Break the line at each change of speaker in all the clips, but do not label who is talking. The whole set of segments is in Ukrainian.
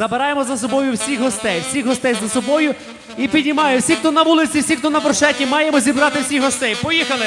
Забираємо за собою всіх гостей, всіх гостей за собою і піднімаємо. всіх, хто на вулиці, всі, хто на брошеті, маємо зібрати всіх гостей. Поїхали!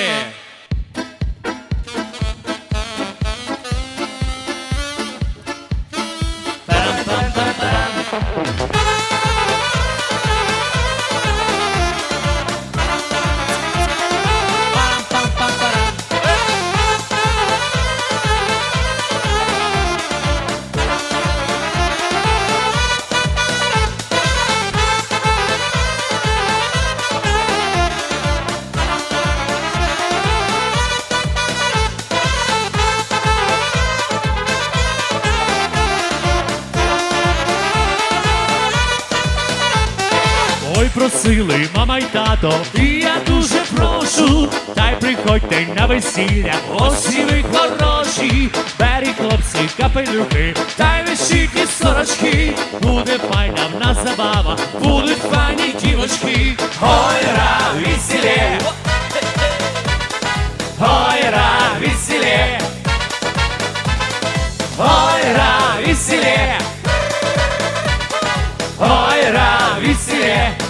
Ой, просили мама й тато, і я дуже прошу, та й приходьте на весілля, ось і ви хороші, бері хлопці, капелюхи, та й вишиті сорочки, буде файна в нас забава, будуть файні дівочки, ой, ра, весілє,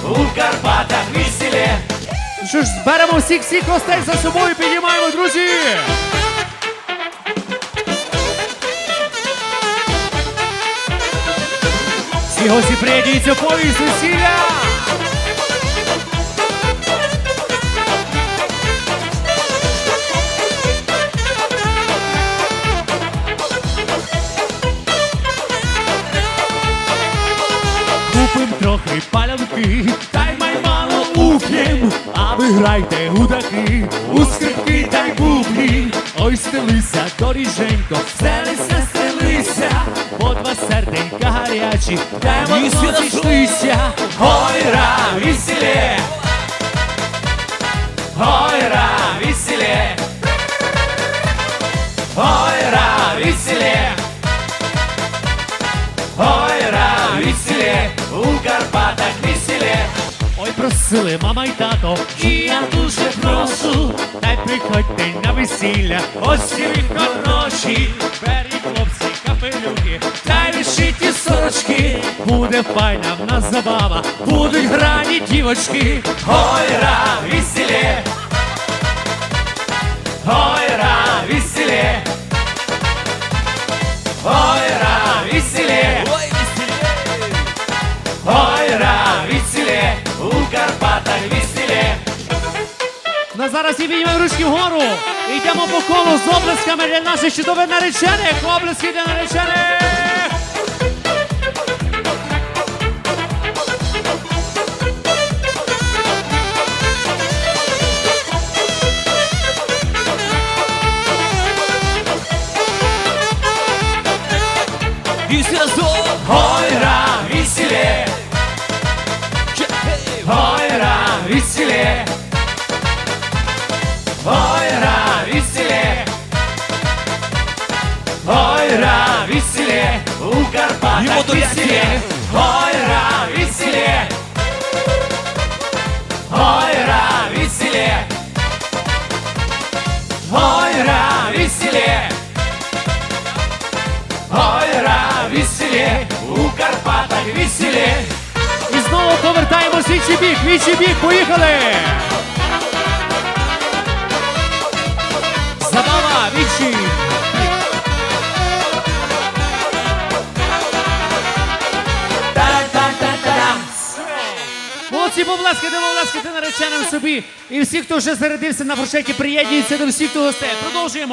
у Карпатах веселе.
Що ж, беремо всіх всіх гостей за собою, піднімаємо, друзі! Всі гості приєднуються в повість весілля!
Палянки, та й маймало уп'єм, а ви грайте гудаки, у скрипки та й бубні. Ой, стелися, доріженько, стелися, стелися, по два серденька гарячі, воно зійшлися. Ой, ра, весілє, ой, ра, весілє, ой, ра, весілє. Ой, ра, весілє, у. Ой, просили мама й тато, і я дуже прошу, та й приходьте на весілля, ось і ви хороші, бері хлопці, капелюки, та й вишиті сорочки, буде файна в нас забава, будуть грані дівочки. Ой, ра, весілє,
зараз і піднімаємо ручки вгору. Йдемо по колу з облесками для наших чудових наречених. Облески для наречених!
Ой, у Карпатах весілє. Ой, ра, весілє. Ой, ра, весілє. Ой, ра. Ой, ра, у Карпатах весілє.
І знову повертаємось в інший бік, в інший бік, поїхали! Забава, в інший Молодці, поблескайте, поблескайте нареченим собі. І всі, хто вже зарядився на фуршеті, приєднуються до всіх хто гостей. Продовжуємо.